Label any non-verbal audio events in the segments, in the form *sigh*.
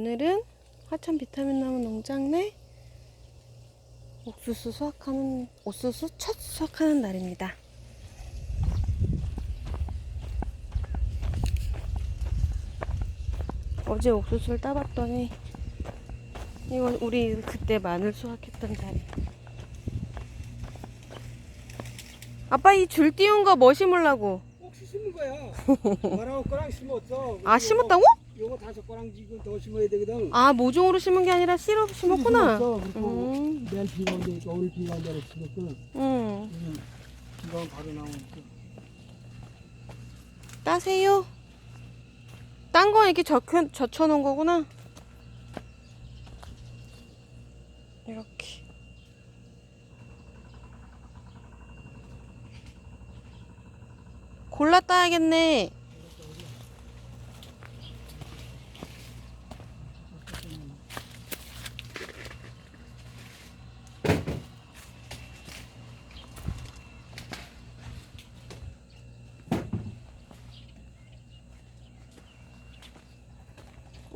오늘은 화천 비타민 나무 농장 내 옥수수 수확하는 옥수수 첫 수확하는 날입니다. 어제 옥수수를 따봤더니 이거 우리 그때 마늘 수확했던 자리. 아빠 이 줄 띄운 거 뭐 심으려고? 옥수 심은 거야. *laughs* 말하고 거랑 심었어. 아 심었다고? 요거 다섯 거랑 지금 더 심어야 되거든. 아 모종으로 심은 게 아니라 씨로 심었구나. 그리고 음. 내일 비가 온다니까 오늘 비가 온다고 심었거든. 응. 음, 비가 오면 바로 나오니까. 따세요. 딴 거 이렇게 적혀, 젖혀놓은 거구나. 이렇게. 골라 따야겠네.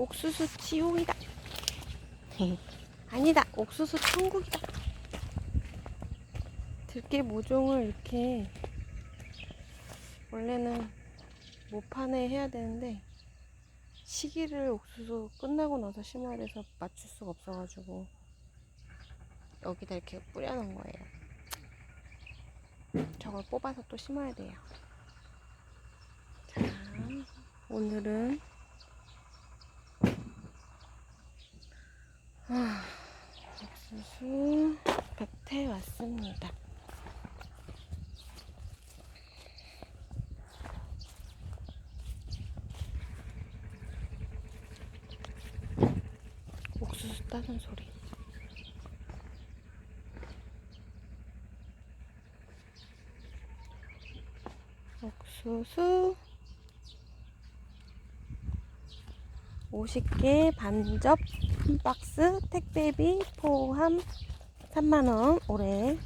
옥수수 지옥이다. *laughs* 아니다. 옥수수 천국이다. 들깨 모종을 이렇게 원래는 모판에 해야 되는데 시기를 옥수수 끝나고 나서 심어야 돼서 맞출 수가 없어가지고 여기다 이렇게 뿌려놓은 거예요. 저걸 뽑아서 또 심어야 돼요. 자, 오늘은 아, 옥수수 밭에 왔습니다. 옥수수 따는 소리. 옥수수 50개 반접 한 박스 택배비 포함 3만원 올해.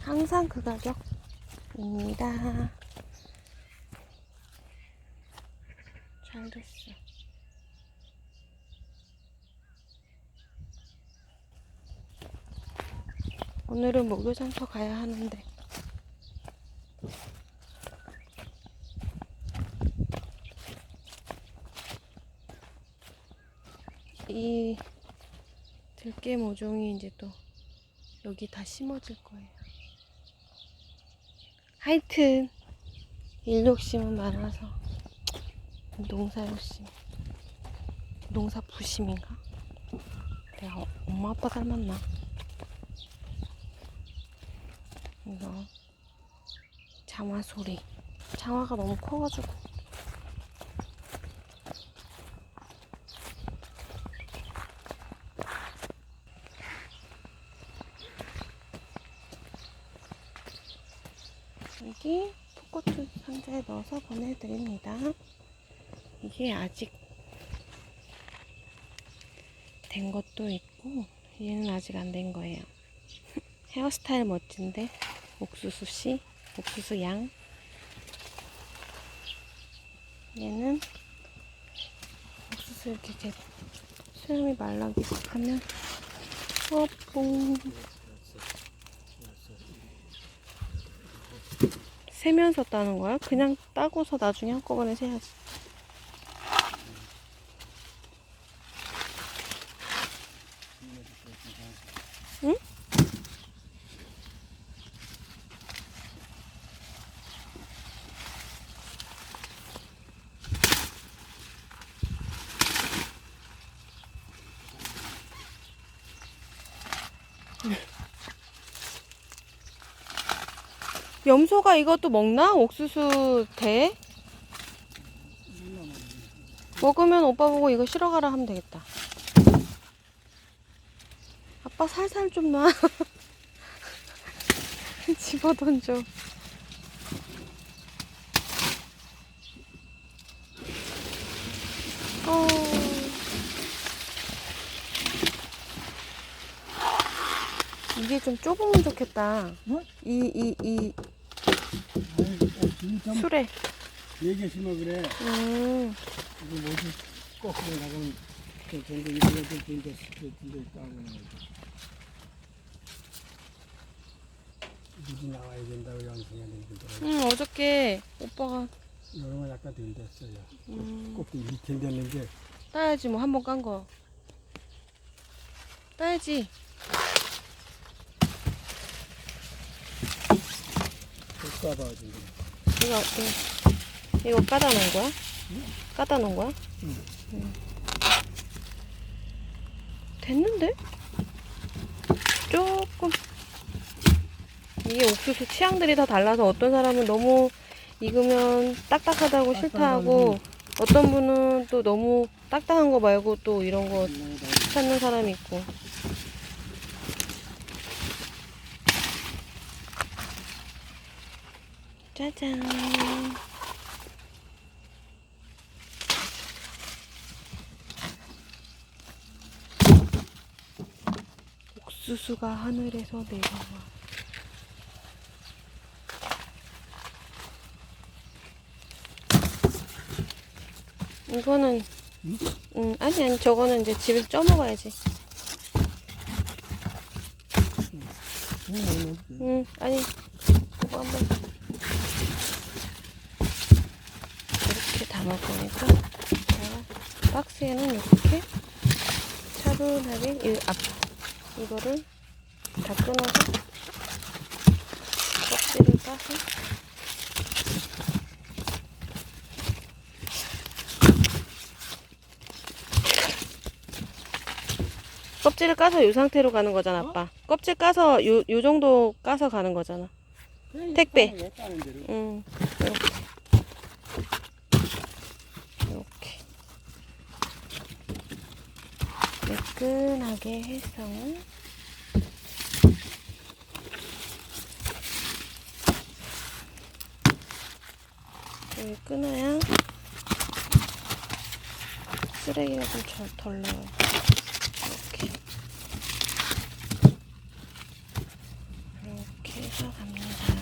항상 그 가격입니다. 잘 됐어. 오늘은 목요장터 가야 하는데. 이 들깨 모종이 이제 또 여기 다 심어질 거예요. 하여튼 일 욕심은 많아서 농사 욕심, 농사 부심인가? 내가 엄마 아빠 닮았나? 이거 장화 소리. 장화가 너무 커가지고. 여기 포코트 상자에 넣어서 보내드립니다. 이게 아직 된 것도 있고 얘는 아직 안 된 거예요. *laughs* 헤어스타일 멋진데 옥수수 씨, 옥수수 양. 얘는 옥수수 이렇게 이제 수염이 말라기 시작하면 어, 뽕. 세면서 따는 거야? 그냥 따고서 나중에 한꺼번에 세야지. 응? 염소가 이것도 먹나? 옥수수 대? 먹으면 오빠 보고 이거 실어 가라 하면 되겠다. 아빠 살살 좀 놔. *laughs* 집어 던져. 어. 이게 좀 좁으면 좋겠다. 응? 이, 이, 이 술에. 얘기 심어 그래. 음. 이거 뭐지? 거꾸로 나가면 그 정도 이거 좀 든데 든데 있다고 물이 나와야 된다고 양성해야 되는데 응 어저께 오빠가 여름은 약간 덜 됐어요. 음, 꼭대기 밑에 됐는데 따야지 뭐 한 번 깐 거. 따야지. 볼까봐 지금. 이거 이거, 이거 까다 놓은 거야? 까다 놓은 거야? 응. 응. 됐는데? 조금 이게 옥수수 취향들이 다 달라서 어떤 사람은 너무 익으면 딱딱하다고 싫다 하고 어떤 분은 또 너무 딱딱한 거 말고 또 이런 거 찾는 사람이 있고 짜잔. 옥수수가 하늘에서 내려와. 이거는 응? 응 아니 아니 저거는 이제 집에서 쪄 먹어야지. 응, 응 아니 그거 한번 이렇게 담을 거니까 자, 박스에는 이렇게 차분하게 이 앞, 이거를 다 끊어서 껍질을 까서 껍질을 까서 이 상태로 가는 거잖아 아빠 껍질 까서 요, 요 정도 까서 가는 거잖아 택배. 응. 이렇게. 매끈하게 해서. 여기 끊어야 쓰레기가 좀 덜 나와요. 이렇게. 이렇게 해서 갑니다.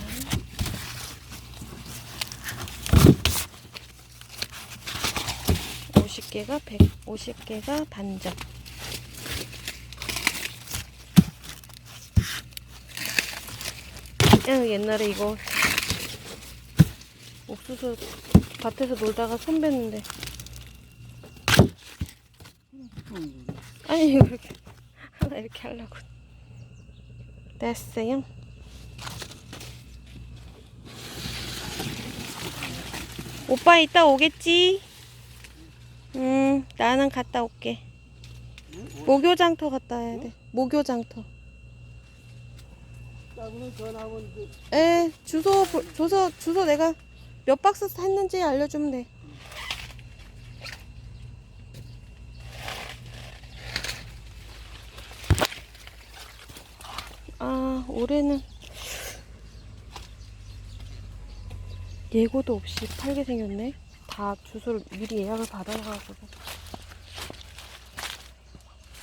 50개가 150개가 반접. 야, 옛날에 이거 옥수수 밭에서 놀다가 손 뺐는데. 아니, 이거 이렇게 하나 이렇게 하려고. 됐어요. 오빠 이따 오겠지? 음, 나는 갔다 올게. 목요장터 갔다 와야 돼. 목요장터. 까고는 전화하고 이제 에, 주소, 보- 주소, 주소 내가 몇 박스 했는지 알려주면 돼. 아, 올해는 예고도 없이 팔게 생겼네. 다 주소를 미리 예약을 받아놔가지고.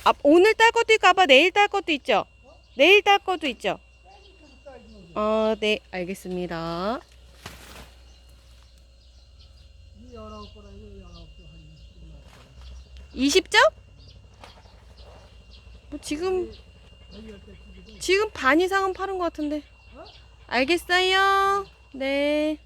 아, 오늘 딸 것도 있고, 아빠 내일 딸 것도 있죠? 내일 딸 것도 있죠? 어, 네, 알겠습니다. 이 열아홉 거랑 이 열아홉 거한 20점? 뭐 지금 지금 반 이상은 파는 것 같은데. 알겠어요. 네.